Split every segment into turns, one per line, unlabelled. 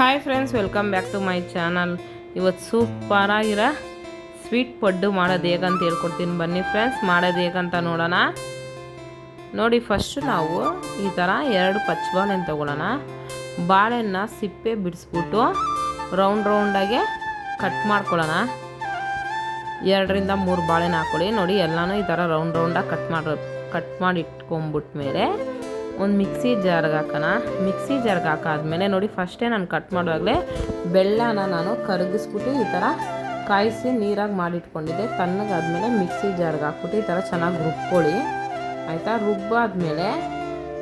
Hi friends welcome back to my channel ಇವತ್ತು ಸೂಪರಾಗಿರೋ sweet ಪಡ್ಡು ಮಾಡೋದು ಹೇಗಂತ ಹೇಳ್ಕೊಡ್ತೀನಿ ಬನ್ನಿ ಫ್ರೆಂಡ್ಸ್ ಮಾಡೋದು ಹೇಗಂತ ನೋಡೋಣ. ನೋಡಿ ಫಸ್ಟು ನಾವು ಈ ಥರ ಎರಡು ಪಚ್ಚ ಬಾಳೆಹಣ್ಣು ತೊಗೊಳ್ಳೋಣ. ಬಾಳೆಹಣ್ಣ ಸಿಪ್ಪೆ ಬಿಡಿಸ್ಬಿಟ್ಟು ರೌಂಡ್ ರೌಂಡಾಗೆ ಕಟ್ ಮಾಡ್ಕೊಳ್ಳೋಣ. ಎರಡರಿಂದ ಮೂರು ಬಾಳೆಹಣ್ಣು ಹಾಕ್ಕೊಳ್ಳಿ ನೋಡಿ, ಎಲ್ಲನೂ ಈ ಥರ ರೌಂಡ್ ರೌಂಡಾಗಿ ಕಟ್ ಮಾಡಿ ಕಟ್ ಮಾಡಿ ಇಟ್ಕೊಂಬಿಟ್ಮೇಲೆ ಒಂದು ಮಿಕ್ಸಿ ಜಾರ್ಗೆ ಹಾಕೋಣ. ಮಿಕ್ಸಿ ಜಾರ್ಗೆ ಹಾಕಾದ್ಮೇಲೆ ನೋಡಿ ಫಸ್ಟೇ ನಾನು ಕಟ್ ಮಾಡುವಾಗಲೇ ಬೆಲ್ಲನ ನಾನು ಕರಗಿಸ್ಬಿಟ್ಟು ಈ ಥರ ಕಾಯಿಸಿ ನೀರಾಗಿ ಮಾಡಿಟ್ಕೊಂಡಿದ್ದೆ. ತಣ್ಣಗಾದ್ಮೇಲೆ ಮಿಕ್ಸಿ ಜಾರ್ಗೆ ಹಾಕ್ಬಿಟ್ಟು ಈ ಥರ ಚೆನ್ನಾಗಿ ರುಬ್ಕೊಳ್ಳಿ. ಆಯಿತಾ? ರುಬ್ಬಾದ್ಮೇಲೆ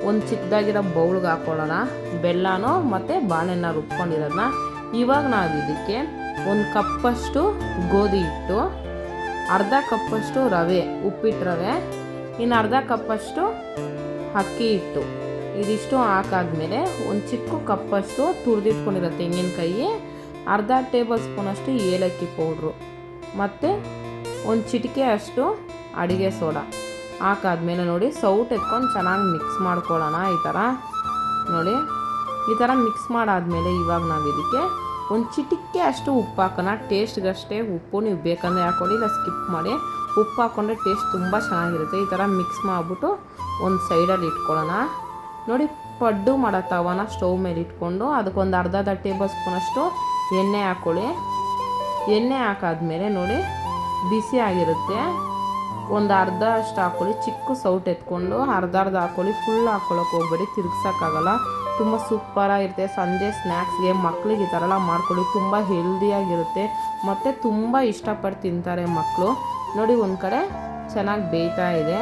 ಒಂದು ಚಿಕ್ಕದಾಗಿರೋ ಬೌಲ್ಗೆ ಹಾಕ್ಕೊಳ್ಳೋಣ ಬೆಲ್ಲನೋ ಮತ್ತು ಬಾಳೆನ ರುಬ್ಕೊಂಡಿರೋದನ್ನ ಇವಾಗ ನಾವು ಇದಕ್ಕೆ ಒಂದು ಕಪ್ಪಷ್ಟು ಗೋಧಿ ಹಿಟ್ಟು, ಅರ್ಧ ಕಪ್ಪಷ್ಟು ರವೆ ಉಪ್ಪಿಟ್ಟು ರವೆ ಇನ್ನು ಅರ್ಧ ಕಪ್ಪಷ್ಟು ಅಕ್ಕಿ ಹಿಟ್ಟು. ಇದಿಷ್ಟು ಹಾಕಾದ್ಮೇಲೆ ಒಂದು ಚಿಕ್ಕ ಕಪ್ಪಷ್ಟು ತುರಿದಿಟ್ಕೊಂಡಿರೋ ತೆಂಗಿನಕಾಯಿ ಅರ್ಧ ಟೇಬಲ್ ಸ್ಪೂನಷ್ಟು ಏಲಕ್ಕಿ ಪೌಡ್ರು ಮತ್ತು ಒಂದು ಚಿಟಿಕೆ ಅಷ್ಟು ಅಡುಗೆ ಸೋಡಾ ಹಾಕಾದ್ಮೇಲೆ ನೋಡಿ ಸೌಟ್ ಎತ್ಕೊಂಡು ಚೆನ್ನಾಗಿ ಮಿಕ್ಸ್ ಮಾಡ್ಕೊಳ್ಳೋಣ ಈ ಥರ ನೋಡಿ ಈ ಥರ ಮಿಕ್ಸ್ ಮಾಡಾದಮೇಲೆ ಇವಾಗ ನಾವು ಇದಕ್ಕೆ ಒಂದು ಚಿಟಿಕೆ ಅಷ್ಟು ಉಪ್ಪು ಹಾಕೋಣ ಟೇಸ್ಟ್ಗಷ್ಟೇ ಉಪ್ಪು ನೀವು ಬೇಕಂದರೆ ಹಾಕೊಳ್ಳಿ, ಇಲ್ಲ ಸ್ಕಿಪ್ ಮಾಡಿ. ಉಪ್ಪು ಹಾಕ್ಕೊಂಡ್ರೆ ಟೇಸ್ಟ್ ತುಂಬ ಚೆನ್ನಾಗಿರುತ್ತೆ. ಈ ಥರ ಮಿಕ್ಸ್ ಮಾಡಿಬಿಟ್ಟು ಒಂದು ಸೈಡಲ್ಲಿ ಇಟ್ಕೊಳ್ಳೋಣ. ನೋಡಿ, ಪಡ್ಡು ಮಾಡೋ ತವನ ಸ್ಟೌವ್ ಮೇಲೆ ಇಟ್ಕೊಂಡು ಅದಕ್ಕೊಂದು ಅರ್ಧ ಅರ್ಧ ಟೇಬಲ್ ಸ್ಪೂನಷ್ಟು ಎಣ್ಣೆ ಹಾಕ್ಕೊಳ್ಳಿ ಎಣ್ಣೆ ಹಾಕಾದ್ಮೇಲೆ ನೋಡಿ, ಬಿಸಿ ಆಗಿರುತ್ತೆ. ಒಂದು ಅರ್ಧ ಅಷ್ಟು ಹಾಕ್ಕೊಳ್ಳಿ ಚಿಕ್ಕ ಸೌಟ್ ಎತ್ಕೊಂಡು ಅರ್ಧ ಅರ್ಧ ಹಾಕ್ಕೊಳ್ಳಿ ಫುಲ್ ಹಾಕ್ಕೊಳಕ್ಕೆ ಹೋಗ್ಬೇಡಿ. ತಿರುಗ್ಸೋಕ್ಕಾಗಲ್ಲ. ತುಂಬ ಸೂಪರಾಗಿರುತ್ತೆ ಸಂಜೆ ಸ್ನ್ಯಾಕ್ಸ್ಗೆ ಮಕ್ಳಿಗೆ ಈ ಥರ ಎಲ್ಲ ಮಾಡ್ಕೊಳ್ಳಿ. ತುಂಬ ಹೆಲ್ದಿಯಾಗಿರುತ್ತೆ ಮತ್ತು ತುಂಬ ಇಷ್ಟಪಟ್ಟು ತಿಂತಾರೆ ಮಕ್ಕಳು ನೋಡಿ, ಒಂದು ಕಡೆ ಚೆನ್ನಾಗಿ ಬೇಯ್ತಾ ಇದೆ.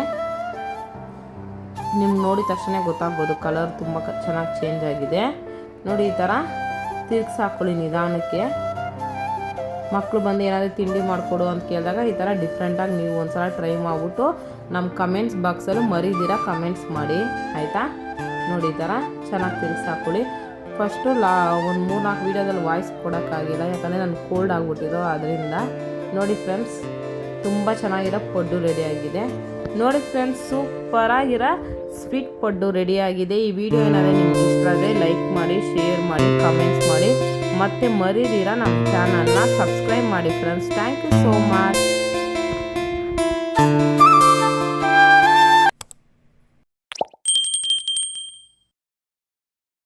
ನಿಮ್ಗೆ ನೋಡಿದ ತಕ್ಷಣ ಗೊತ್ತಾಗ್ಬೋದು. ಕಲರ್ ತುಂಬ ಚೆನ್ನಾಗಿ ಚೇಂಜ್ ಆಗಿದೆ. ನೋಡಿ, ಈ ಥರ ತಿರ್ಗ್ಸಿ ಹಾಕ್ಕೊಳ್ಳಿ ನಿಧಾನಕ್ಕೆ. ಮಕ್ಕಳು ಬಂದು ಏನಾದರೂ ತಿಂಡಿ ಮಾಡಿಕೊಡು ಅಂತ ಕೇಳಿದಾಗ ಈ ಥರ ಡಿಫ್ರೆಂಟಾಗಿ ನೀವು ಒಂದು ಸಲ ಟ್ರೈ ಮಾಡಿಬಿಟ್ಟು ನಮ್ಮ ಕಮೆಂಟ್ಸ್ ಬಾಕ್ಸಲ್ಲೂ ಮರಿದಿರ ಕಮೆಂಟ್ಸ್ ಮಾಡಿ. ಆಯಿತಾ? ನೋಡಿ ಈ ಥರ ಚೆನ್ನಾಗಿ ತಿರ್ಗ್ಸಿ ಹಾಕ್ಕೊಳ್ಳಿ ಫಸ್ಟು ಲಾ ಒಂದು ಮೂರು ನಾಲ್ಕು ವೀಡಿಯೋದಲ್ಲಿ ವಾಯ್ಸ್ ಕೊಡೋಕ್ಕಾಗಿಲ್ಲ ಯಾಕಂದರೆ ನಾನು ಕೋಲ್ಡ್ ಆಗಿಬಿಟ್ಟಿರೋ ಅದರಿಂದ ನೋಡಿ ಫ್ರೆಂಡ್ಸ್ ತುಂಬ ಚೆನ್ನಾಗಿರೋ ಪಡ್ಡು ರೆಡಿಯಾಗಿದೆ ನೋಡಿ ಫ್ರೆಂಡ್ಸ್ ಸೂಪರಾಗಿರೋ ಸ್ವೀಟ್ ಪಡ್ಡು ರೆಡಿಯಾಗಿದೆ ಈ ವಿಡಿಯೋ ಏನಾದರೆ ನಿಮ್ಗೆ ಇಷ್ಟ ಆದರೆ ಲೈಕ್ ಮಾಡಿ ಶೇರ್ ಮಾಡಿ ಕಮೆಂಟ್ಸ್ ಮಾಡಿ. ಮತ್ತೆ ಮರೀದಿರ ನಮ್ಮ ಚಾನಲ್ನ ಸಬ್ಸ್ಕ್ರೈಬ್ ಮಾಡಿ friends thank you so much